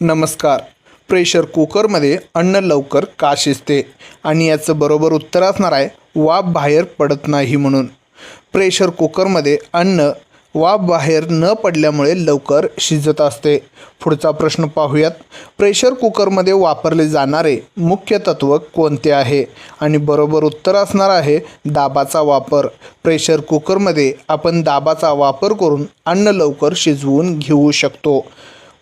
नमस्कार. प्रेशर कुकरमध्ये अन्न लवकर का शिजते? आणि याचं बरोबर उत्तर असणार आहे वाफ बाहेर पडत नाही म्हणून. प्रेशर कुकरमध्ये अन्न वाफ बाहेर न पडल्यामुळे लवकर शिजत असते. पुढचा प्रश्न पाहूयात. प्रेशर कुकरमध्ये वापरले जाणारे मुख्य तत्त्व कोणते आहे? आणि बरोबर उत्तर असणार आहे दाबाचा वापर. प्रेशर कुकरमध्ये आपण दाबाचा वापर करून अन्न लवकर शिजवून घेऊ शकतो.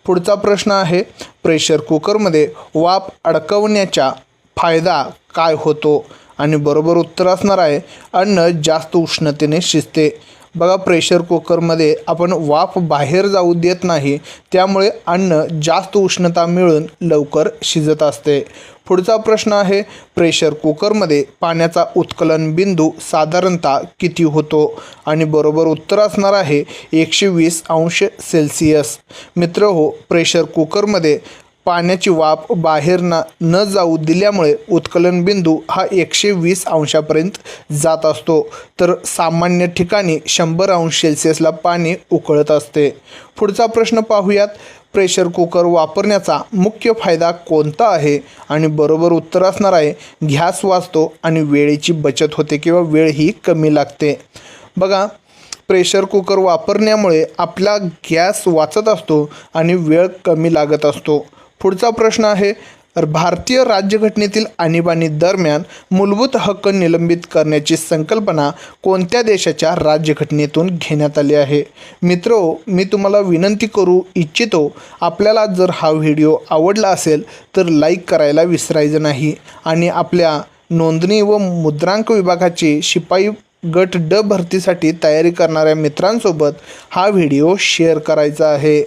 पुढचा प्रश्न आहे. प्रेशर कुकरमध्ये वाफ अडकवण्याचा फायदा काय होतो? आणि बरोबर उत्तर असणार आहे. अन्न जास्त उष्णतेने शिजते. बघा प्रेशर कुकरमध्ये आपण वाफ बाहेर जाऊ देत नाही त्यामुळे अन्न जास्त उष्णता मिळून लवकर शिजत असते. पुढचा प्रश्न आहे प्रेशर कुकरमध्ये पाण्याचा उत्कलन बिंदू साधारणतः किती होतो? आणि बरोबर उत्तर असणार आहे एकशे वीस अंश सेल्सिअस मित्र हो प्रेशर कुकरमध्ये पाण्याची वाफ बाहेर ना न जाऊ दिल्यामुळे उत्कलन बिंदू हा एकशे वीस अंशापर्यंत जात असतो. तर सामान्य ठिकाणी शंभर अंश सेल्सिअसला पाणी उकळत असते. पुढचा प्रश्न पाहूयात. प्रेशर कुकर वापरण्याचा मुख्य फायदा कोणता आहे? आणि बरोबर उत्तर असणार आहे गॅस वाचतो आणि वेळेची बचत होते किंवा वेळही कमी लागते. बघा प्रेशर कुकर वापरण्यामुळे आपला गॅस वाचत असतो आणि वेळ कमी लागत असतो. पुढचा प्रश्न आहे भारतीय राज्यघटनेतील आणीबाणी दरम्यान मूलभूत हक्क निलंबित करण्याची संकल्पना कोणत्या देशाच्या राज्यघटनेतून घेण्यात आली आहे? मित्रो मी तुम्हाला विनंती करू इच्छितो आपल्याला जर हा व्हिडिओ आवडला असेल तर लाईक करायला विसरायचं नाही आणि आपल्या नोंदणी व मुद्रांक विभागाचे शिपाई गट ड भरतीसाठी तयारी करणाऱ्या मित्रांसोबत हा व्हिडिओ शेअर करायचा आहे.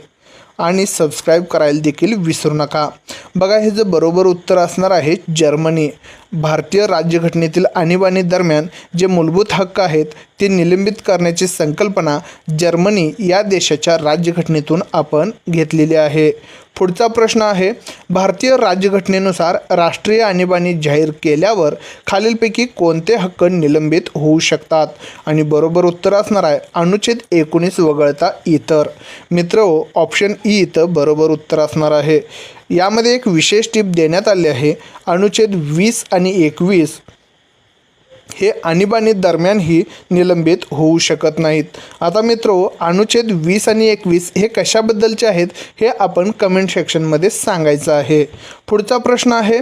आणि सबस्क्राईब करायला देखील विसरू नका. बघा हे जे बरोबर उत्तर असणार आहे जर्मनी. भारतीय राज्यघटनेतील आणीबाणी दरम्यान जे मूलभूत हक्क आहेत ते निलंबित करण्याची संकल्पना जर्मनी या देशाच्या राज्यघटनेतून आपण घेतलेली आहे. पुढचा प्रश्न आहे भारतीय राज्यघटनेनुसार राष्ट्रीय आणीबाणी जाहीर केल्यावर खालीलपैकी कोणते हक्क निलंबित होऊ शकतात? आणि बरोबर उत्तर असणार आहे अनुच्छेद एकोणीस वगळता इतर. मित्र ऑप्शन ई इथं बरोबर उत्तर असणार आहे. यामध्ये एक विशेष टीप देण्यात आली आहे. अनुच्छेद वीस आणि एकवीस हे आणीबाणी दरम्यानही निलंबित होऊ शकत नाहीत. आता मित्रो अनुच्छेद वीस आणि एकवीस हे कशाबद्दलचे आहेत हे आपण कमेंट सेक्शनमध्ये सांगायचं आहे. पुढचा प्रश्न आहे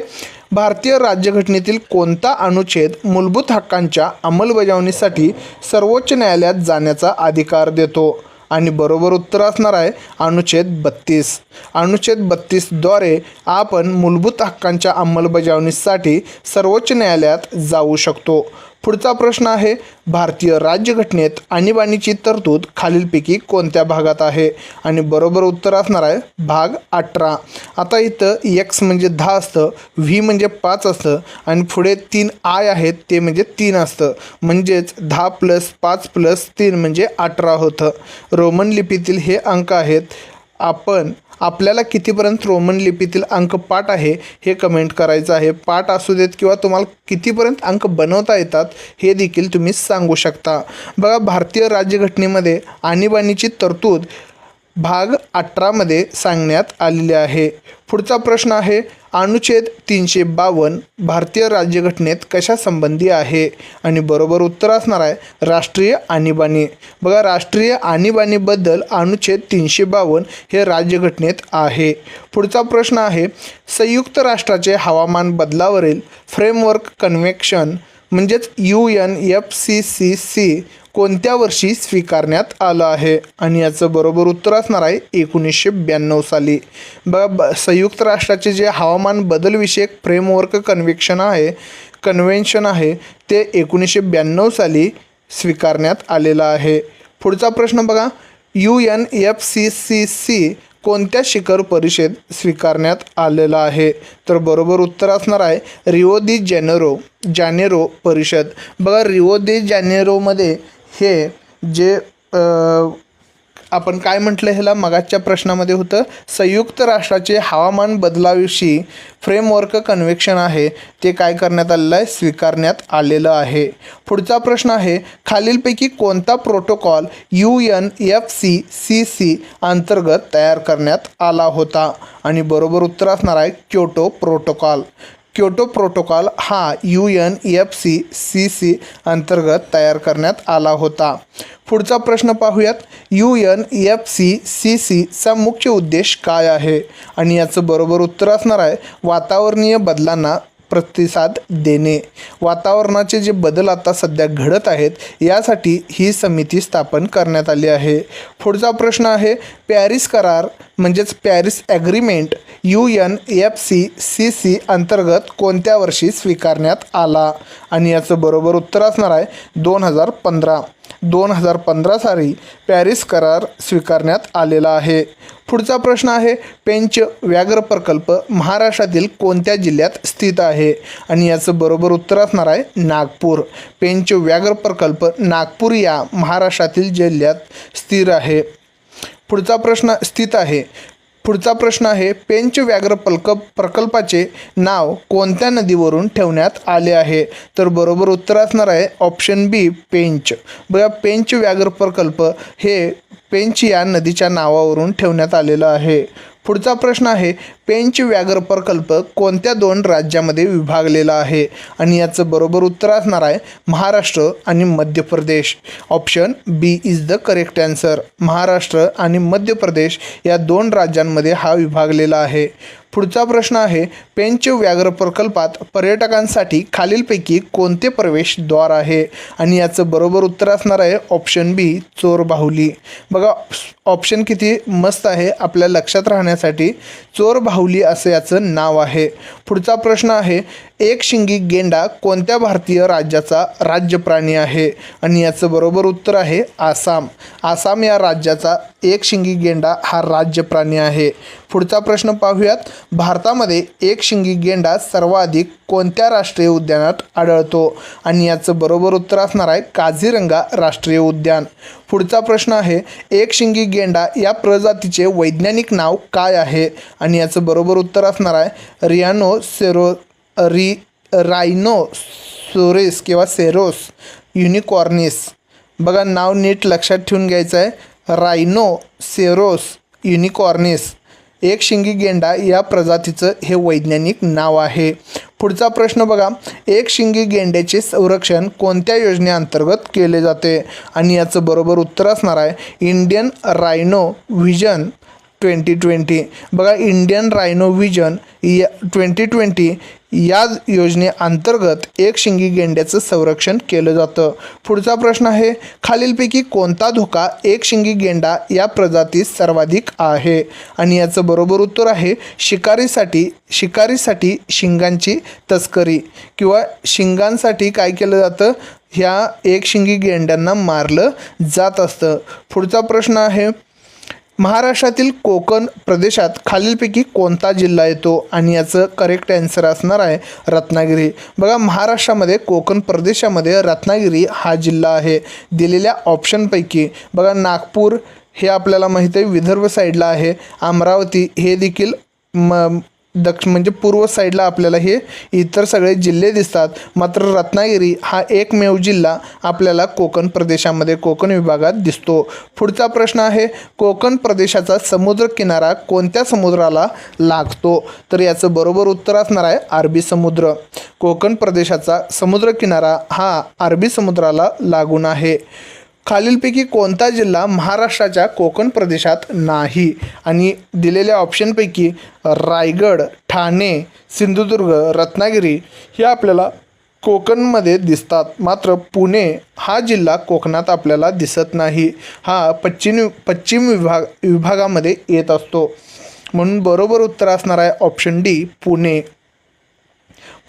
भारतीय राज्यघटनेतील कोणता अनुच्छेद मूलभूत हक्कांच्या अंमलबजावणीसाठी सर्वोच्च न्यायालयात जाण्याचा अधिकार देतो? आणि बरोबर उत्तर असणार आहे अनुच्छेद बत्तीस. अनुच्छेद बत्तीसद्वारे आपण मूलभूत हक्कांच्या अंमलबजावणीसाठी सर्वोच्च न्यायालयात जाऊ शकतो. पुढचा प्रश्न आहे भारतीय राज्यघटनेत आणीबाणीची तरतूद खालीलपैकी कोणत्या भागात आहे? आणि बरोबर उत्तर असणार आहे भाग अठरा. आता इथं एक्स म्हणजे दहा असतं व्ही म्हणजे पाच असतं आणि पुढे तीन आय आहेत ते म्हणजे तीन असतं. म्हणजेच दहा प्लस पाच प्लस तीन म्हणजे अठरा होतं. रोमन लिपीतील हे अंक आहेत आपण आपल्याला कितीपर्यंत रोमन लिपीतील अंक पाठ आहे हे कमेंट करायचं आहे. पाठ असू देत किंवा तुम्हाला कितीपर्यंत अंक बनवता येतात हे देखील तुम्ही सांगू शकता. बघा भारतीय राज्यघटनेमध्ये आणीबाणीची तरतूद भाग अठरामध्ये सांगण्यात आलेले आहे. पुढचा प्रश्न आहे अनुच्छेद तीनशे बावन्न भारतीय राज्यघटनेत कशासंबंधी आहे? आणि बरोबर उत्तर असणार आहे राष्ट्रीय आणीबाणी. बघा राष्ट्रीय आणीबाणीबद्दल अनुच्छेद तीनशे बावन्न हे राज्यघटनेत आहे. पुढचा प्रश्न आहे संयुक्त राष्ट्राचे हवामान बदलावरील फ्रेमवर्क कन्व्हेक्शन म्हणजेच U N F C C C कोणत्या वर्षी स्वीकारण्यात आलं आहे? आणि याचं बरोबर उत्तर असणार आहे एकोणीसशे ब्याण्णव साली. बघा ब संयुक्त राष्ट्राचे जे हवामान बदलविषयक फ्रेमवर्क कन्व्हेक्शन आहे कन्व्हेन्शन आहे ते एकोणीसशे ब्याण्णव साली स्वीकारण्यात आलेलं आहे. पुढचा प्रश्न बघा. U N F C C C कोणत्या शिखर परिषद स्वीकारण्यात आलेला आहे? तर बरोबर उत्तर असणार आहे रिओ दी जॅनेरो जानेरो परिषद. बघा रिओ दी जानेरोमध्ये हे जे आपण काय म्हटलं ह्याला मगाच्या प्रश्नामध्ये होतं संयुक्त राष्ट्राचे हवामान बदलाविषयी फ्रेमवर्क कन्व्हेक्शन आहे ते काय करण्यात आलेलं आहे स्वीकारण्यात आलेलं आहे. पुढचा प्रश्न आहे खालीलपैकी कोणता protocol U N F C C C अंतर्गत तयार करण्यात आला होता? आणि बरोबर उत्तर असणार आहे क्योटो प्रोटोकॉल क्योटो प्रोटोकॉल हा U N F C C C अंतर्गत तयार करण्यात आला होता. पुढचा प्रश्न पाहूयात. U N F C C सीचा मुख्य उद्देश काय आहे? आणि याचं बरोबर उत्तर असणार आहे वातावरणीय बदलांना प्रतिसाद देणे. वातावरणाचे जे बदल आता सध्या घडत आहेत यासाठी ही समिती स्थापन करण्यात आली आहे. पुढचा प्रश्न आहे पॅरिस करार म्हणजेच Paris agreement U N F C C C अंतर्गत कोणत्या वर्षी स्वीकारण्यात आला? आणि याचं बरोबर उत्तर असणार आहे दोन हजार पंधरा. दोन हजार पंधरा साली पॅरिस करार स्वीकारण्यात आलेला आहे. पुढचा प्रश्न आहे पेंच व्याघ्र प्रकल्प महाराष्ट्रातील कोणत्या जिल्ह्यात स्थित आहे? आणि याचं बरोबर उत्तर असणार आहे नागपूर. पेंच व्याघ्र प्रकल्प नागपूर या महाराष्ट्रातील जिल्ह्यात स्थिर आहे. पुढचा प्रश्न स्थित आहे. पुढचा प्रश्न आहे पेंच व्याघ्र पल्क प्रकल्पाचे नाव कोणत्या नदीवरून ठेवण्यात आले आहे? तर बरोबर उत्तर असणार आहे ऑप्शन बी पेंच. बघा पेंच व्याघ्र प्रकल्प हे पेंच या नदीच्या नावावरून ठेवण्यात आलेलं आहे. पुढचा प्रश्न आहे पेंच व्याघ्र प्रकल्प कोणत्या दोन राज्यामध्ये विभागलेला आहे? आणि याचं बरोबर उत्तर असणार आहे महाराष्ट्र आणि Madhya Pradesh option B is the correct answer Maharashtra आणि मध्य प्रदेश या दोन राज्यांमध्ये हा विभागलेला आहे. पुढचा प्रश्न आहे पेंच व्याघ्र प्रकल्पात पर्यटकांसाठी खालीलपैकी कोणते प्रवेशद्वार आहे? आणि याचं बरोबर उत्तर असणार आहे ऑप्शन बी चोर बाहुली बघा ऑप्शन किती मस्त आहे आपल्या लक्षात राहण्यासाठी. चोर बाहुली असं याचं नाव आहे. पुढचा प्रश्न आहे एक शिंगी गेंडा कोणत्या भारतीय राज्याचा राज्य प्राणी आहे? आणि याचं बरोबर उत्तर आहे आसाम. आसाम या राज्याचा एक शिंगी गेंडा हा राज्य प्राणी आहे. पुढचा प्रश्न पाहूयात. भारतामध्ये एक शिंगी गेंडा सर्वाधिक कोणत्या राष्ट्रीय उद्यानात आढळतो? आणि याचं बरोबर उत्तर असणार आहे काझीरंगा राष्ट्रीय उद्यान. पुढचा प्रश्न आहे एक शिंगी गेंडा या प्रजातीचे वैज्ञानिक नाव काय आहे? आणि याचं बरोबर उत्तर असणार आहे रियानो सेरो री रायनो सोरेस किंवा सेरोस युनिकॉर्निस. बघा नाव नीट लक्षात ठेवून घ्यायचं आहे रायनो सेरोस युनिकॉर्निस. एक शिंगी गेंडा या प्रजातीचं हे वैज्ञानिक नाव आहे. पुढचा प्रश्न बघा. एक शिंगी गेंड्याचे संरक्षण कोणत्या योजनेअंतर्गत केले जाते? आणि याचं बरोबर उत्तर असणार आहे. Indian rhino vision twenty twenty. बघा इंडियन रायनो व्हिजन या ट्वेंटी ट्वेंटी या योजनेअंतर्गत एक शिंगी गेंड्याचं संरक्षण केलं जातं. पुढचा प्रश्न आहे खालीलपैकी कोणता धोका एक शिंगी गेंडा या प्रजातीत सर्वाधिक आहे? आणि याचं बरोबर उत्तर आहे शिकारीसाठी शिकारीसाठी शिंगांची तस्करी किंवा शिंगांसाठी काय केलं जातं? ह्या एक शिंगी गेंड्यांना मारलं जात असतं. पुढचा प्रश्न आहे महाराष्ट्रातील कोकण प्रदेशात खालीलपैकी कोणता जिल्हा येतो? आणि याचं करेक्ट ॲन्सर असणार आहे रत्नागिरी. बघा महाराष्ट्रामध्ये कोकण प्रदेशामध्ये रत्नागिरी हा जिल्हा आहे. दिलेल्या ऑप्शनपैकी बघा नागपूर हे आपल्याला माहीत आहे विदर्भ साईडला आहे. अमरावती हे देखील म दक्ष म्हणजे पूर्व साईडला आपल्याला हे इतर सगळे जिल्हे दिसतात. मात्र रत्नागिरी हा एकमेव जिल्हा आपल्याला कोकण प्रदेशामध्ये कोकण विभागात दिसतो. पुढचा प्रश्न आहे कोकण प्रदेशाचा समुद्र किनारा कोणत्या समुद्राला लागतो? तर याचं बरोबर उत्तर असणार आहे अरबी समुद्र. कोकण प्रदेशाचा समुद्र किनारा हा अरबी समुद्राला लागून आहे. खालीलपैकी कोणता जिल्हा महाराष्ट्राच्या कोकण प्रदेशात नाही? आणि दिलेल्या ऑप्शनपैकी रायगड ठाणे सिंधुदुर्ग रत्नागिरी हे आपल्याला कोकणमध्ये दिसतात. मात्र पुणे हा जिल्हा कोकणात आपल्याला दिसत नाही. हा पश्चिम पश्चिम विभाग विभागामध्ये येत असतो. म्हणून बरोबर उत्तर असणार आहे ऑप्शन डी पुणे.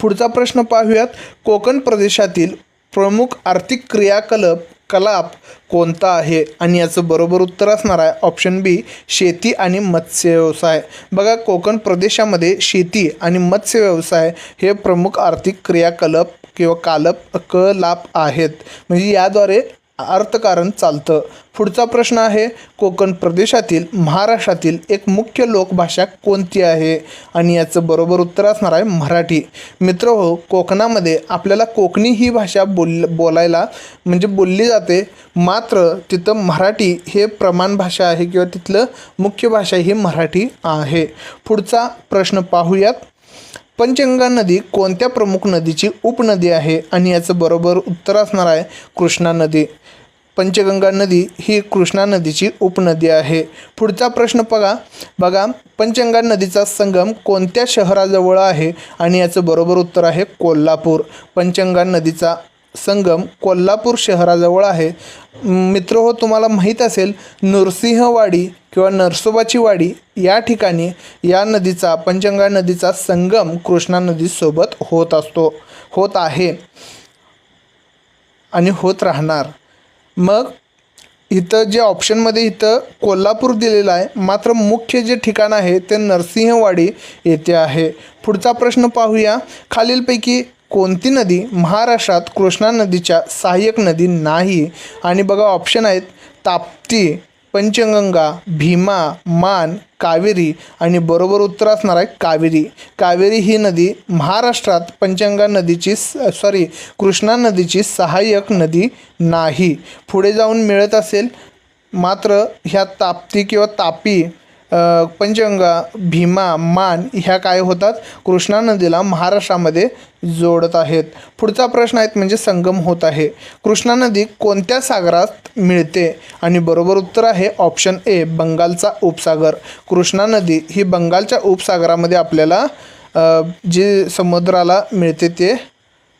पुढचा प्रश्न पाहूयात. कोकण प्रदेशातील प्रमुख आर्थिक क्रियाकलाप कलाप कोणता आहे? आणि याचं बरोबर उत्तर असणार आहे ऑप्शन बी शेती आणि मत्स्य व्यवसाय बघा कोकण प्रदेशामध्ये शेती आणि मत्स्य व्यवसाय हे प्रमुख आर्थिक क्रियाकलाप किंवा कालप कलाप आहेत. म्हणजे याद्वारे अर्थकारण चालतं. पुढचा प्रश्न आहे कोकण प्रदेशातील महाराष्ट्रातील एक मुख्य लोकभाषा कोणती आहे? आणि याचं बरोबर उत्तर असणार आहे मराठी. मित्र हो कोकणामध्ये आपल्याला कोकणी ही भाषा बोल बोलायला म्हणजे बोलली जाते. मात्र तिथं मराठी हे प्रमाण भाषा आहे किंवा तिथलं मुख्य भाषा ही मराठी आहे. पुढचा प्रश्न पाहूयात. पंचगंगा नदी कोणत्या प्रमुख नदीची उपनदी आहे? आणि याचं बरोबर उत्तर असणार आहे कृष्णा नदी. पंचगंगा नदी ही कृष्णा नदीची उपनदी आहे. पुढचा प्रश्न बघा. बघा पंचगंगा नदीचा संगम कोणत्या शहराजवळ आहे? आणि याचं बरोबर उत्तर आहे कोल्हापूर. पंचगंगा नदीचा संगम कोल्हापूर शहराजवळ आहे. मित्र हो तुम्हाला माहीत असेल नृसिंहवाडी किंवा नरसोबाची वाडी या ठिकाणी या नदीचा पंचगंगा नदीचा संगम कृष्णा नदीसोबत होत असतो होत आहे आणि होत राहणार. मग इथं जे ऑप्शनमध्ये इथं कोल्हापूर दिलेलं आहे मात्र मुख्य जे ठिकाण आहे ते नरसिंहवाडी येथे आहे. पुढचा प्रश्न पाहूया. खालीलपैकी कोणती नदी महाराष्ट्रात कृष्णा नदीच्या सहाय्यक नदी नाही? आणि बघा ऑप्शन आहेत ताप्ती पंचगंगा भीमा मान कावेरी आणि बरोबर उत्तर असणार आहे कावेरी. कावेरी ही नदी महाराष्ट्रात पंचगंगा नदीची सॉरी कृष्णा नदीची सहाय्यक नदी नाही. पुढे जाऊन मिळत असेल मात्र ह्या ताप्ती किंवा तापी पंचगंगा भीमा मान ह्या काय होतात? कृष्णा नदीला महाराष्ट्रामध्ये जोडत आहेत. पुढचा प्रश्न आहेत म्हणजे संगम होत आहे. कृष्णा नदी कोणत्या सागरात मिळते? आणि बरोबर उत्तर आहे ऑप्शन ए बंगालचा उपसागर. कृष्णा नदी ही बंगालच्या उपसागरामध्ये आपल्याला जे समुद्राला मिळते ते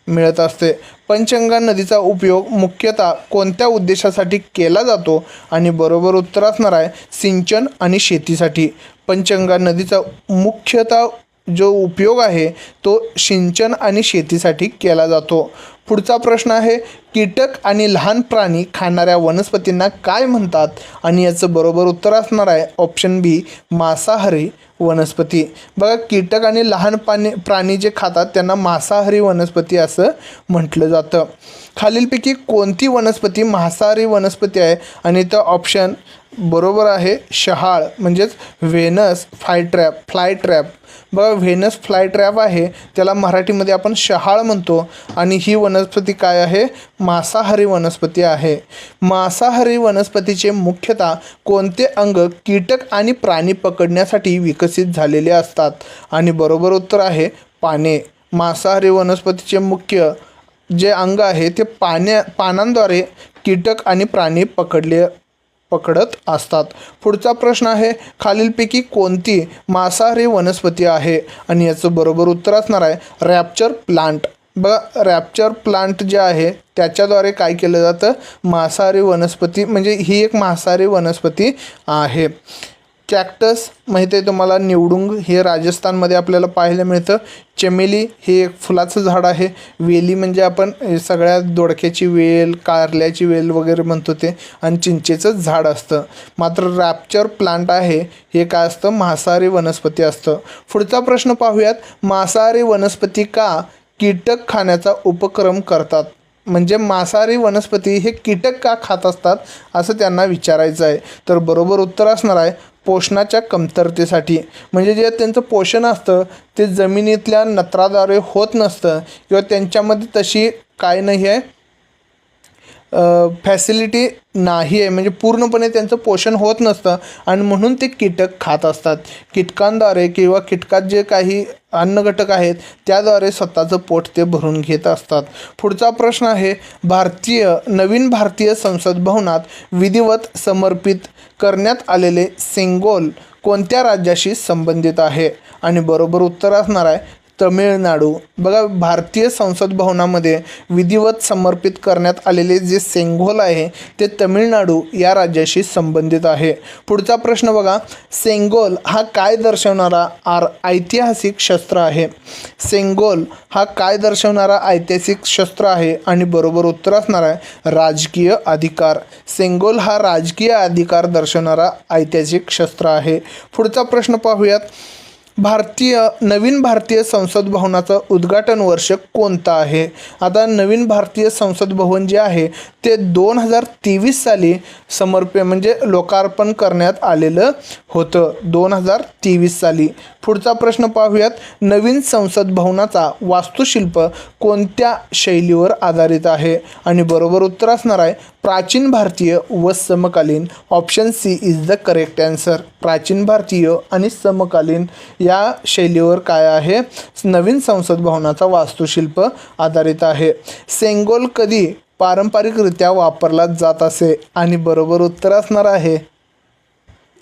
मिळत असते. पंचगंगा नदीचा उपयोग मुख्यतः कोणत्या उद्देशासाठी केला जातो? आणि बरोबर उत्तर असणार आहे सिंचन आणि शेतीसाठी. पंचगंगा नदीचा मुख्यतः जो उपयोग आहे तो सिंचन आणि शेतीसाठी केला जातो. पुढचा प्रश्न आहे कीटक आणि लहान प्राणी खाणाऱ्या वनस्पतींना काय म्हणतात? आणि याचं बरोबर उत्तर असणार आहे ऑप्शन बी मांसाहारी वनस्पती. बघा कीटक आणि लहान पाणी प्राणी जे खातात त्यांना मांसाहारी वनस्पती असं म्हटलं जातं. खालीलपैकी कोणती वनस्पती मांसाहारी वनस्पती आहे? आणि तर ऑप्शन बरोबर आहे शहाळ म्हणजेच Venus fly trap fly trap बघा व्हेनस फ्लाय ट्रॅप आहे त्याला मराठीमध्ये आपण शहाळ म्हणतो. आणि ही वनस्पती काय आहे? मांसाहारी वनस्पती आहे. मांसाहारी वनस्पतीचे मुख्यतः कोणते अंग कीटक आणि प्राणी पकडण्यासाठी विकसित झालेले असतात? आणि बरोबर उत्तर आहे पाने. मांसाहारी वनस्पतीचे मुख्य जे अंग आहे ते पाण्या पानांद्वारे कीटक आणि प्राणी पकडले पकडत असतात. पुढचा प्रश्न आहे खालीलपैकी कोणती मांसाहारी वनस्पती आहे? आणि याचं बरोबर उत्तर असणार आहे रॅप्चर प्लांट बघा रॅप्चर प्लांट जे आहे त्याच्याद्वारे काय केलं जातं? मांसाहारी वनस्पती म्हणजे ही एक मांसाहारी वनस्पती आहे. कॅक्टस माहिती आहे तुम्हाला निवडुंग हे राजस्थानमध्ये आपल्याला पाहायला मिळतं. चमेली हे एक फुलाचं झाड आहे. वेली म्हणजे आपण सगळ्यात सगळ्या दोडक्याची वेल कारल्याची वेल वगैरे म्हणतो ते आणि चिंचेचं झाड असतं. मात्र रॅप्चर प्लांट आहे हे काय असतं? मांसाहारी वनस्पती असतं. पुढचा प्रश्न पाहूयात मांसाहारी वनस्पती का कीटक खाण्याचा उपक्रम करतात? म्हणजे मांसाहारी वनस्पती हे कीटक का खात असतात? असं त्यांना विचारायचं आहे. तर बरोबर उत्तर असणार आहे पोषणाच्या कमतरतेसाठी. म्हणजे जे त्यांचं पोषण असतं ते जमिनीतल्या नत्राद्वारे होत नसतं किंवा त्यांच्यामध्ये तशी काय नाही आहे. फॅसिलिटी नाही आहे. म्हणजे पूर्णपणे त्यांचं पोषण होत नसतं आणि म्हणून ते कीटक खात असतात. कीटकांद्वारे किंवा कीटकात जे काही अन्नघटक आहेत त्याद्वारे स्वतःचं पोट ते भरून घेत असतात. पुढचा प्रश्न आहे भारतीय नवीन भारतीय संसद भवनात विधिवत समर्पित करण्यात आलेले सेंगोल कोणत्या राज्याशी संबंधित आहे? आणि बरोबर उत्तर असणार आहे तमिळनाडू. बघा भारतीय संसद भवनामध्ये विधिवत समर्पित करण्यात आलेले जे सेंगोल आहे ते तमिळनाडू या राज्याशी संबंधित आहे. पुढचा प्रश्न बघा सेंगोल हा काय दर्शवणारा आर ऐतिहासिक शस्त्र आहे? सेंगोल हा काय दर्शवणारा ऐतिहासिक शस्त्र आहे आणि बरोबर उत्तर असणार आहे राजकीय अधिकार. सेंगोल हा राजकीय अधिकार दर्शवणारा ऐतिहासिक शस्त्र आहे. पुढचा प्रश्न पाहूयात. भारतीय नवीन भारतीय संसद भवनाचं उद्घाटन वर्ष कोणतं आहे? आता नवीन भारतीय संसद भवन जे आहे ते दोन हजार तेवीस साली समर्पे म्हणजे लोकार्पण करण्यात आलेलं होतं. दोन हजार तेवीस साली. पुढचा प्रश्न पाहूयात. नवीन संसद भवनाचा वास्तुशिल्प कोणत्या शैलीवर आधारित आहे? आणि बरोबर उत्तर असणार आहे प्राचीन भारतीय व समकालीन. Option C is the correct answer प्राचीन भारतीय आणि समकालीन या शैलीवर काय आहे? नवीन संसद भवनाचा वास्तुशिल्प आधारित आहे. सेंगोल कधी पारंपरिकरित्या वापरला जात असे आणि बरोबर उत्तर असणार आहे.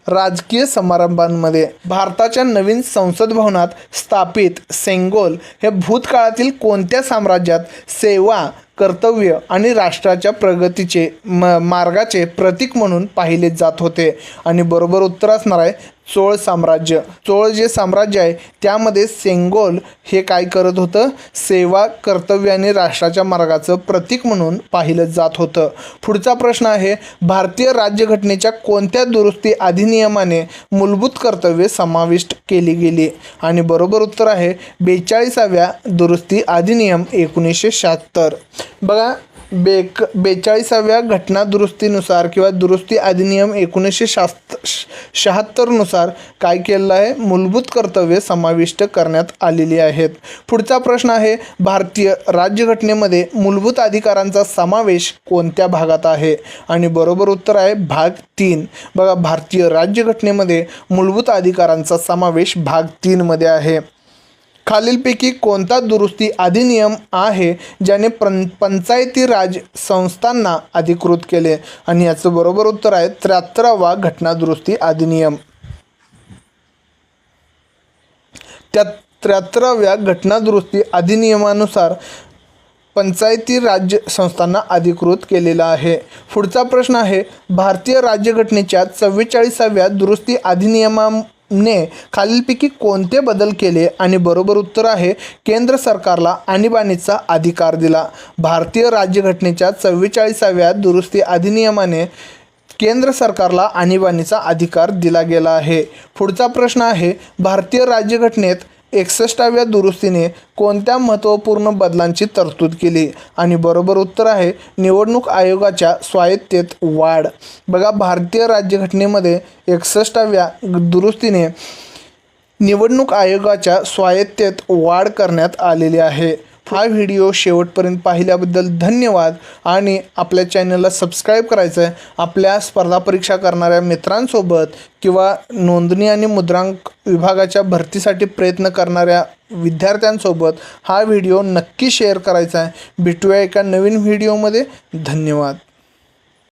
राजकीय समारंभांमध्ये भारताच्या नवीन संसद भवनात स्थापित सेंगोल हे भूतकाळातील कोणत्या साम्राज्यात सेवा कर्तव्य आणि राष्ट्राच्या प्रगतीचे म मार्गाचे प्रतीक म्हणून पाहिले जात होते. आणि बरोबर उत्तर असणार आहे चोळ साम्राज्य. चोळ जे साम्राज्य आहे त्यामध्ये सेंगोल हे काय करत होतं? सेवा कर्तव्य आणि राष्ट्राच्या मार्गाचं प्रतीक म्हणून पाहिलं जात होतं. पुढचा प्रश्न आहे भारतीय राज्यघटनेच्या कोणत्या दुरुस्ती अधिनियमाने मूलभूत कर्तव्ये समाविष्ट केली गेली? आणि बरोबर उत्तर आहे बेचाळीसाव्या दुरुस्ती अधिनियम एकोणीसशे शहात्तर. बघा बेक बेचाळीसाव्या घटना दुरुस्तीनुसार किंवा दुरुस्ती अधिनियम एकोणीसशे शास्त शहात्तरनुसार काय केलेलं आहे? मूलभूत कर्तव्ये समाविष्ट करण्यात आलेली आहेत. पुढचा प्रश्न आहे भारतीय राज्यघटनेमध्ये मूलभूत अधिकारांचा समावेश कोणत्या भागात आहे? आणि बरोबर उत्तर आहे भाग तीन. बघा भारतीय राज्यघटनेमध्ये मूलभूत अधिकारांचा समावेश भाग तीनमध्ये आहे. खालीलपैकी कोणता दुरुस्ती अधिनियम आहे ज्याने पं पंचायती राज संस्थांना अधिकृत केले? आणि याचं बरोबर उत्तर आहे त्र्याहत्तरावा घटना दुरुस्ती अधिनियम. त्या त्र्याहत्तराव्या घटना दुरुस्ती अधिनियमानुसार पंचायती राज्य संस्थांना अधिकृत केलेला आहे. पुढचा प्रश्न आहे भारतीय राज्यघटनेच्या चव्वेचाळीसाव्या दुरुस्ती अधिनियमा ने खालीलपैकी कोणते बदल केले आणि बरोबर उत्तर आहे केंद्र सरकारला आणीबाणीचा अधिकार दिला. भारतीय राज्यघटनेच्या चव्वेचाळीसाव्या दुरुस्ती अधिनियमाने केंद्र सरकारला आणीबाणीचा अधिकार दिला गेला आहे. पुढचा प्रश्न आहे भारतीय राज्यघटनेत एकसष्टाव्या दुरुस्तीने कोणत्या महत्त्वपूर्ण बदलांची तरतूद केली? आणि बरोबर उत्तर आहे निवडणूक आयोगाच्या स्वायत्तेत वाढ. बघा भारतीय राज्यघटनेमध्ये एकसष्टाव्या दुरुस्तीने निवडणूक आयोगाच्या स्वायत्तेत वाढ करण्यात आलेली आहे. हा व्हिडिओ शेवटपर्यंत पाहिल्याबद्दल धन्यवाद. आणि आपल्या चॅनलला सबस्क्राईब करायचं आहे आपल्या स्पर्धा परीक्षा करणाऱ्या मित्रांसोबत किंवा नोंदणी आणि मुद्रांक विभागाच्या भरतीसाठी प्रयत्न करणाऱ्या विद्यार्थ्यांसोबत हा व्हिडिओ नक्की शेअर करायचा आहे भेटूया एका नवीन व्हिडिओमध्ये धन्यवाद.